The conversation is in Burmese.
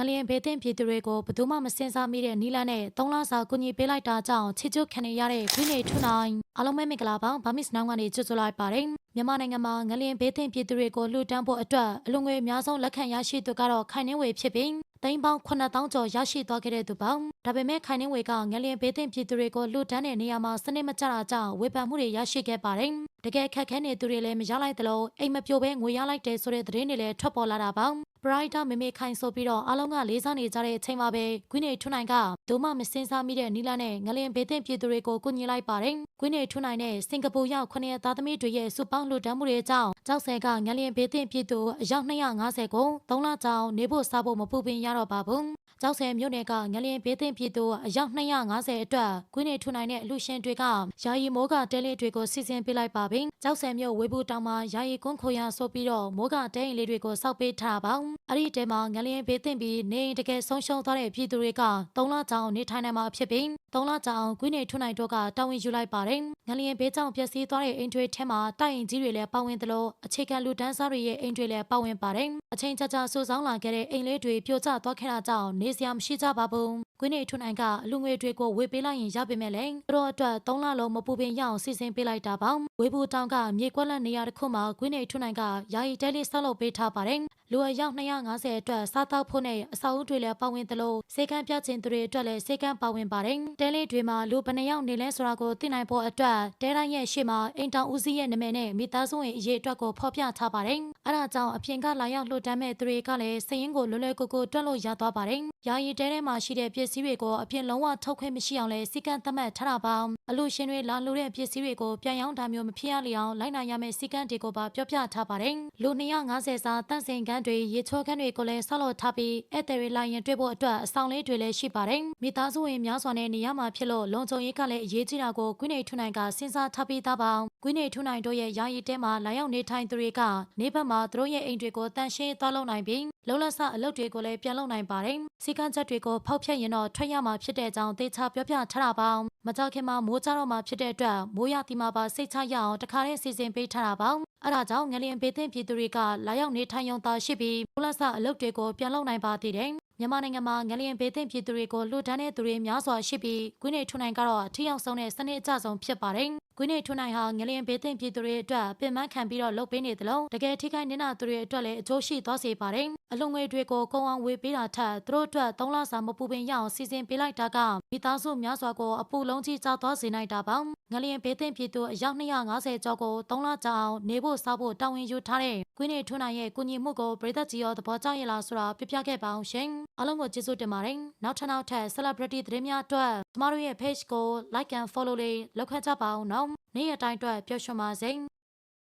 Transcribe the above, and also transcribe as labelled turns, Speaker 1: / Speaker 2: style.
Speaker 1: ငလျင်ဘေးသင့်ပြည်သူတွေကိုဘယ်သူမှမစင်စားမိတဲ့နီလာနဲ့သုံးလစာကူညီပေးလိုက်တာကြောင့်ချစ်ချွတ်ခံနေရတဲ့ခွေးနေထွန်းနိုင်အားလုံးပဲမင်္ဂလာပါဗာမစ်နောင်ကနေကြိုဆိုလိုက်ပါတယ်မြန်မာနိုင်ငံမှာငလျင်ဘေးသင့်ပြည်သူတွေကိုလှူဒန်းဖို့အတွက်အလွန်ငွေအများဆုံးလက်ခံရရှိသူကတော့ခိုင်နှင်းဝေဖြစ်ပြီးသိန်းပေါင်း9000ကျော်ရရှိသွားခဲ့တဲ့သူပေါ့ဒါပေမဲ့ခိုင်နှင်းဝေကငလျင်ဘေးသင့်ပြည်သူတွေကိုလှူဒန်းတဲ့နေရာမှာစနစ်မကျတာကြောင့်ဝေဖန်မှုတွေရရှိခဲ့ပါတယ်တကယ်ခက်ခဲနေသူတွေလည်းမရလိုက်သလိုအိမ်မပြိုပဲငွေရလိုက်တယ်ဆိုတဲ့သတင်းတွေလည်းထွက်ပေါ်လာတာပေါ့ ပရိုက်တာမေမေခိုင်ဆိုပြီးတော့အားလုံးကလေးစားနေကြတဲ့အချိန်မှာပဲကွင်းနေထွန်းနိုင်ကဒိုမမစင်စားမိတဲ့နီလာနဲ့ငလင်ဘေးသင့်ပြည်သူတွေကိုကူညီလိုက်ပါတယ်ကွင်းနေထွန်းနိုင်နဲ့စင်ကာပူရောက်ခொနည်းသားသမီးတွေရဲ့စုပေါင်းလှူဒန်းမှုတွေကြောင့်ကြောက်ဆယ်ကငလင်ဘေးသင့်ပြည်သူအယောက်250ကို3လကြောင်နေဖို့စားဖို့မပူပင်ရတော့ပါဘူး ကျောက်ဆယ်မြို့နယ်ကငလျင်ဘေးသင့်ပြည်သူအယောက်250အတွက်ကွင်းနေထူနိုင်တဲ့အလူရှင်တွေကယာယီမိုးကတဲလေးတွေကိုစီစဉ်ပေးလိုက်ပါပြီ။ကျောက်ဆယ်မြို့ဝေဘူးတောင်မှာယာယီကွန်းခိုရဆိုပြီးတော့မိုးကတဲအိမ်လေးတွေကိုစောက်ပေးထားပါ။အဲ့ဒီတဲမှာငလျင်ဘေးသင့်ပြီးနေအိမ်တကယ်ဆုံးရှုံးသွားတဲ့ပြည်သူတွေက3လကြောင်နေထိုင်နိုင်မှာဖြစ်ပြီး3လကြောင်ကွင်းနေထူနိုင်တို့ကတာဝန်ယူလိုက်ပါတယ်။ ငလျင်ဘေးကြောင့်ပျက်စီးသွားတဲ့အိမ်တွေထဲမှာတိုက်ရင်ကြီးတွေလည်းပါဝင်သလိုအခြေခံလူတန်းစားတွေရဲ့အိမ်တွေလည်းပါဝင်ပါတယ်။အချိန်ကြာကြာဆူဆောင်းလာခဲ့တဲ့အိမ်လေးတွေပြိုကျသွားခဲ့တာကြောင့်နေစရာမရှိကြပါဘူး။ ကွင်းနေထွန်းနိုင်ကအလူငွေတွေကိုဝေပေးလိုက်ရင်ရပါမယ်လေ။သူတို့အတွက်၃လလုံးမပူပင်ရအောင်စီစဉ်ပေးလိုက်တာပါ။ဝေဘူးတောင်ကမြေကွက်လက်နေရာတစ်ခုမှာကွင်းနေထွန်းနိုင်ကယာယီတဲလေးဆောက်လုပ်ပေးထားပါတယ်။လူအယောက်250အတွက်စားတောက်ဖို့နဲ့အစာအုပ်တွေလည်းပါဝင်သလိုစေကန်းပြခြင်းတွေအတွက်လည်းစေကန်းပါဝင်ပါတယ်။တဲလေးတွေမှာလူဘယ်နှယောက်နေလဲဆိုတာကိုသိနိုင်ဖို့အတွက်တဲတိုင်းရဲ့ရှေ့မှာအိမ်တောင်ဦးစီးရဲ့နာမည်နဲ့မိသားစုဝင်အရေးအတွက်ကိုဖော်ပြထားပါတယ်။အဲဒါကြောင့်အပြင်ကလာရောက်လှူဒန်းမဲ့သူတွေကလည်းစည်ရင်းကိုလွယ်လွယ်ကူကူတွက်လို့ရသွားပါတယ်။ယာယီတဲထဲမှာရှိတဲ့ပစ္စည်းတွေကိုအပြင်လုံးဝထုတ်ခွင့်မရှိအောင်လဲစီကန်းသတ်မှတ်ထားတာပါ။အလူရှင်တွေလာလှူတဲ့ပစ္စည်းတွေကိုပြန်ရောင်းတာမျိုးမဖြစ်ရလေအောင်လိုက်နိုင်ရမယ့်စီကန်းတွေကိုပါပြောပြထားပါတယ်။လူ250စာတန့်စင်ခန်းတွေရေချောခန်းတွေကိုလည်းဆောက်လုပ်ထားပြီးဧည့်သည်တွေလာရင်တွေ့ဖို့အတွက်အဆောင်လေးတွေလည်းရှိပါတယ်။မိသားစုဝင်များစွာနဲ့နေရာမှာဖြစ်လို့လုံခြုံရေးကလည်းအရေးကြီးတာကိုကွင်းနေထွန်းနိုင်ကစဉ်းစားထားပြီးသားပါ။ကွင်းနေထွန်းနိုင်တို့ရဲ့ယာယီတဲမှာလာရောက်နေထိုင်သူတွေကနေဘက်မှာသူတို့ရဲ့အိမ်တွေကိုတန်ရှင်းသွားလုပ်နိုင်ပြီး လုံလဆအလုပ်တွေကိုလည်းပြန်လုပ်နိုင်ပါတယ်။စီကန်းချက်တွေကိုဖောက်ဖျက်ရင်တော့ထွက်ရမှာဖြစ်တဲ့ကြောင်းသေချာပြောပြထားတာပါ။မကြောက်ခင်မှာမိုးကြတော့မှာဖြစ်တဲ့အတွက်မိုးရတီမှာပါစိတ်ချရအောင်တခါတည်းစီစဉ်ပေးထားတာပါ။အဲဒါကြောင့်ငလျင်ဘေးသင့်ပြည်သူတွေကလာရောက်နေထိုင်ရုံသာရှိပြီးလုံလဆအလုပ်တွေကိုပြန်လုပ်နိုင်ပါသေးတယ်။မြန်မာနိုင်ငံမှာငလျင်ဘေးသင့်ပြည်သူတွေကိုလှူဒန်းတဲ့သူတွေများစွာရှိပြီးကွင်းနေထွန်းနိုင်ကတော့ထိရောက်ဆုံးတဲ့စနစ်အကျဆုံးဖြစ်ပါတယ်။ ကွင်းနေထွန်းနိုင်ဟာငလျင်ဘေးသင့်ပြည်သူတွေအတွက်ပင်ပန်းခံပြီးတော့လုပ်ပေးနေသလိုတကယ်ထိခိုက်နေတာသူတွေအတွက်လည်းအကျိုးရှိသွားစေပါတယ်။အလုံငွေတွေကိုကုန်အောင်ဝေပေးတာထက်သူတို့အတွက်၃လစာမပူပင်ရအောင်စီစဉ်ပေးလိုက်တာကမိသားစုများစွာကိုအပူလုံးကြီးကျသွားစေနိုင်တာပါ။ ငလျင်ဘေးသင့်ပြည်သူအယောက်250ကျော်ကို၃လကြာအောင်နေဖို့စားဖို့တာဝန်ယူထားတဲ့ကွင်းနေထွန်းနိုင်ရဲ့ကုညီမှုကိုပြည်သက်ကြီးရောသဘောကျရဲ့လားဆိုတာပြပြခဲ့ပါအောင်ရှင်။အားလုံးကိုကျေးဇူးတင်ပါတယ်။နောက်ထပ်နောက်ထပ် celebrity သတင်းများအတွက်ကျမတို့ရဲ့ page ကို like and follow လေးလုပ်ခတ်ကြပါအောင်နော်။နေ့ရက်တိုင်းအတွက်ပျော်ရွှင်ပါစေ။